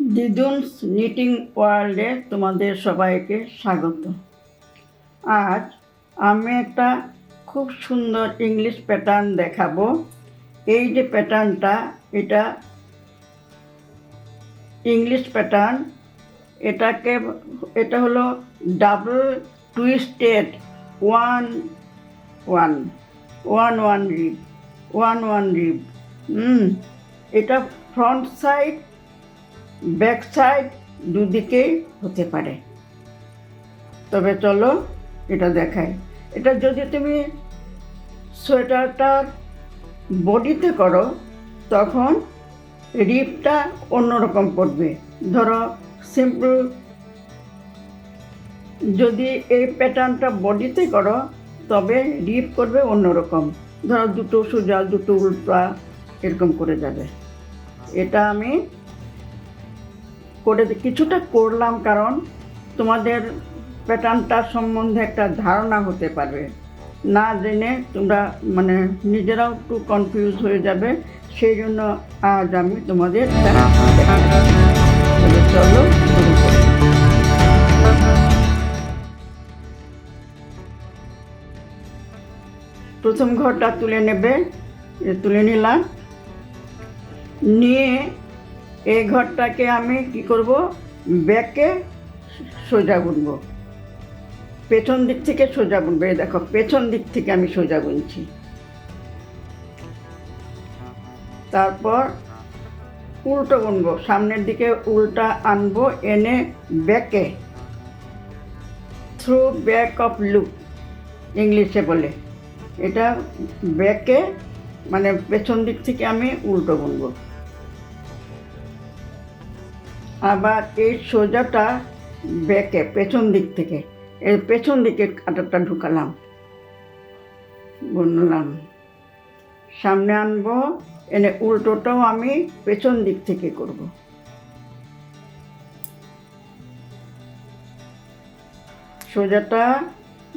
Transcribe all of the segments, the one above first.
দিদুনস knitting ওয়ার্ল্ডে তোমাদের সবাইকে স্বাগত। আজ আমি একটা খুব সুন্দর ইংলিশ প্যাটার্ন দেখাবো। এই যে প্যাটার্নটা, এটা ইংলিশ প্যাটার্ন, এটাকে, এটা হলো double twisted one one one one rib, one one hmm, এটা ফ্রন্ট সাইড ব্যাক সাইড দুদিকেই হতে পারে। তবে চলো এটা দেখাই। এটা যদি তুমি সোয়েটারটার বডিতে করো, তখন রিপটা অন্যরকম পড়বে। ধরো, সিম্পল যদি এই প্যাটার্নটা বডিতে করো, তবে রিপ করবে অন্যরকম। ধরো, দুটো সোজা, দুটো উল্টা, এরকম করে যাবে। এটা আমি করে কিছুটা করলাম কারণ তোমাদের প্যাটার্নটার সম্বন্ধে একটা ধারণা হতে পারবে। না জেনে তোমরা মানে নিজেরাও একটু কনফিউজ হয়ে যাবে, সেই জন্য আজ আমি তোমাদের চলো। প্রথম ঘরটা তুলে নেবে, তুলে নিলাম। নিয়ে এই ঘরটাকে আমি কি করব? ব্যাকে সোজা বুনব। পেছন দিক থেকে সোজা বুনবো। এই দেখো, পেছন দিক থেকে আমি সোজা গুনছি তারপর উল্টো বুনবো। সামনের দিকে উল্টা আনব, এনে ব্যাকে। থ্রু ব্যাক অফ লুক ইংলিশে বলে। এটা ব্যাকে মানে পেছন দিক থেকে আমি উল্টো বুনবো। আবার এই সোজাটা ব্যাকে, পেছন দিক থেকে। এর পেছন দিকে কাঁটাটা ঢুকালাম। বুনলাম। সামনে আনব, এনে উল্টোটাও আমি পেছন দিক থেকে করব। সোজাটা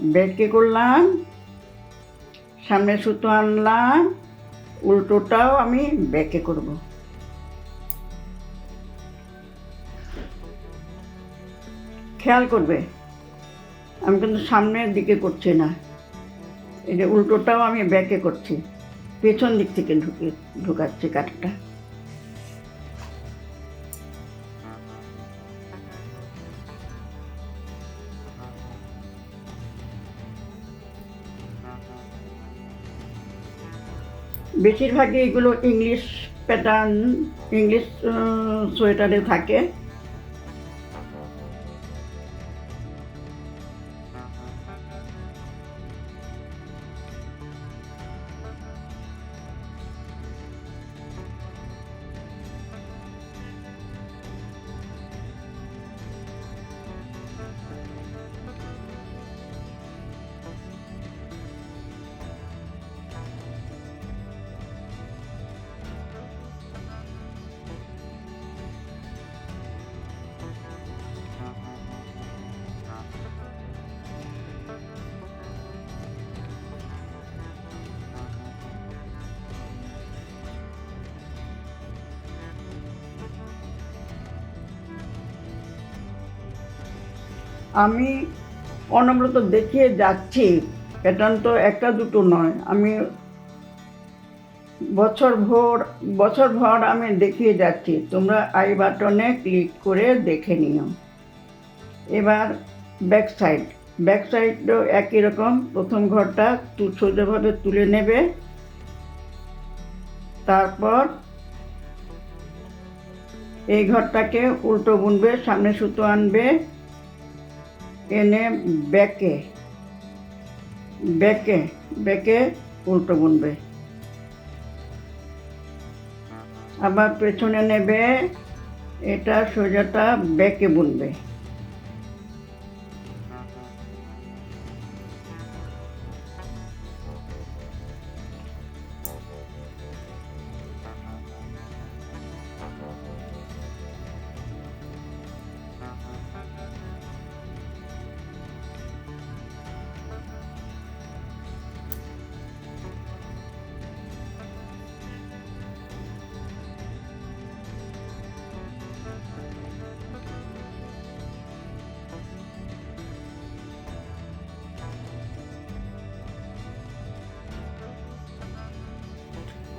ব্যাকে করলাম, সামনে সুতো আনলাম, উল্টোটাও আমি ব্যাকে করব। খেয়াল করবে। আমি কিন্তু সামনের দিকে করছি না। এটা উল্টোটাও আমি ব্যাকে করছি। পেছন দিক থেকে ঢুকে ঢুকাচ্ছি কাঠটা। বেশিরভাগই এগুলো ইংলিশ প্যাটার্ন ইংলিশ সোয়েটারে থাকে। আমি অনবরত দেখিয়ে যাচ্ছি তো একটা দুটো নয়। আমি বছর ভোর, বছর ভর আমি দেখিয়ে যাচ্ছি। তোমরা আই বাটনে ক্লিক করে দেখে নিও। এবার ব্যাক সাইড ব্যাক সাইডও একই রকম। প্রথম ঘরটা সোজাভাবে তুলে নেবে। তারপর এই ঘরটাকে উল্টো বুনবে, সামনে সুতো আনবে। এনে ব্যাকে ব্যাকে ব্যাকে উল্টো বুনবে। আবার পেছনে নেবে এটা সোজাটা ব্যাকে বুনবে।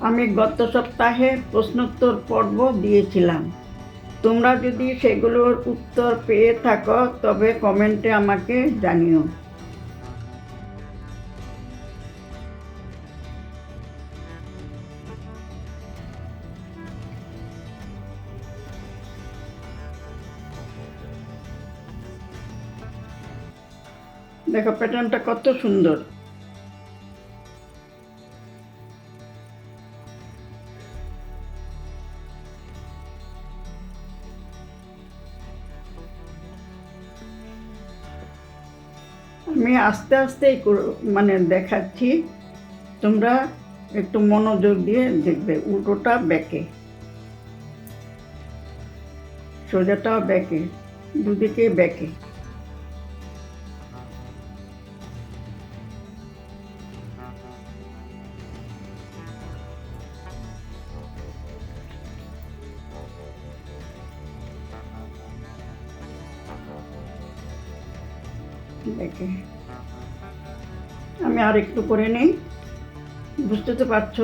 আমি গত সপ্তাহে প্রশ্নোত্তর পর্ব দিয়েছিলাম। তোমরা যদি সেগুলোর উত্তর পেয়ে থাকো, তবে কমেন্টে আমাকে জানিও। দেখো, প্যাটার্নটা কত সুন্দর। আস্তে আস্তেই কর- মানে দেখাচ্ছি, তোমরা একটু মনোযোগ দিয়ে দেখবে, উল্টোটা ব্যাকে। সোজাটাও ব্যাকে, দুদিকে ব্যাকে। ব্যাকে। আমি আর একটু করে নেই। বুঝতে তো পারছ?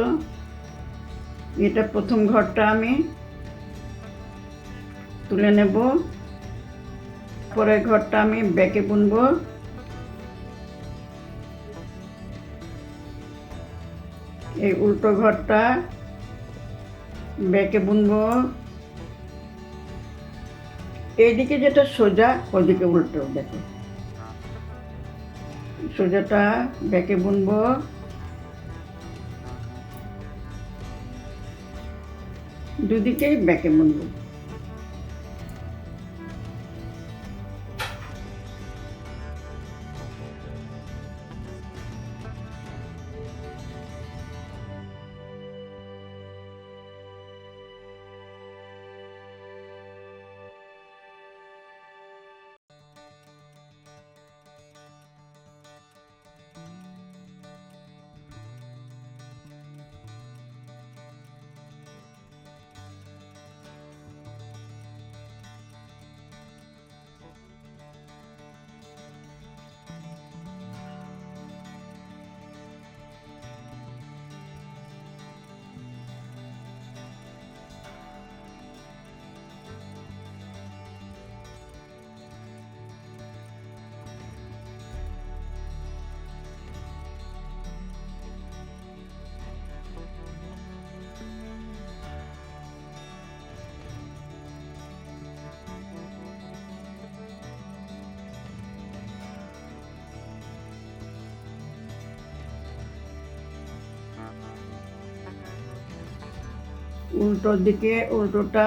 এটা প্রথম ঘরটা আমি তুলে নেব। পরের ঘরটা আমি ব্যাকে বুনবো। এই উল্টো ঘরটা ব্যাকে বুনবো। এইদিকে যেটা সোজা, ওদিকে উল্টো, দেখো। সোজাটা ব্যাকে বুনব। দুদিকেই ব্যাকে বুনবো। উল্টোর দিকে উল্টোটা,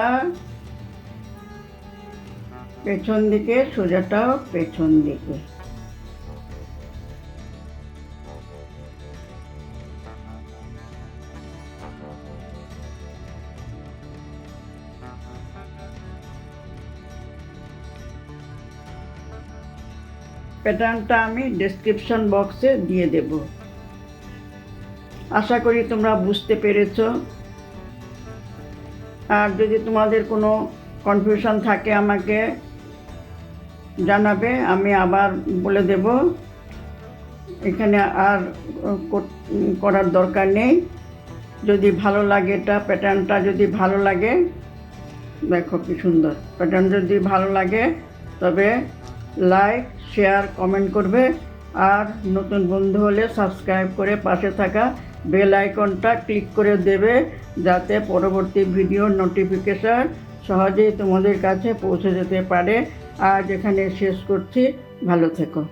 পেছন দিকে, সোজাটাও পেছন দিকে। প্যাটার্নটা আমি ডেসক্রিপশন বক্সে দিয়ে দেব। আশা করি তোমরা বুঝতে পেরেছ। আর যদি তোমাদের কোনো কনফিউশন থাকে আমাকে জানাবে, আমি আবার বলে দেব। এখানে আর কর- করার দরকার নেই। যদি ভালো লাগে এটা প্যাটার্নটা যদি ভালো লাগে, দেখো কি সুন্দর। প্যাটার্ন যদি ভালো লাগে, তবে লাইক শেয়ার কমেন্ট করবে। আর নতুন বন্ধু হলে সাবস্ক্রাইব করে পাশে থাকা বেল আইকনটা ক্লিক করে দেবে যাতে পরবর্তী ভিডিওর নোটিফিকেশান সহজেই তোমাদের কাছে পৌঁছে যেতে পারে। আজ এখানে শেষ করছি। ভালো থেকো।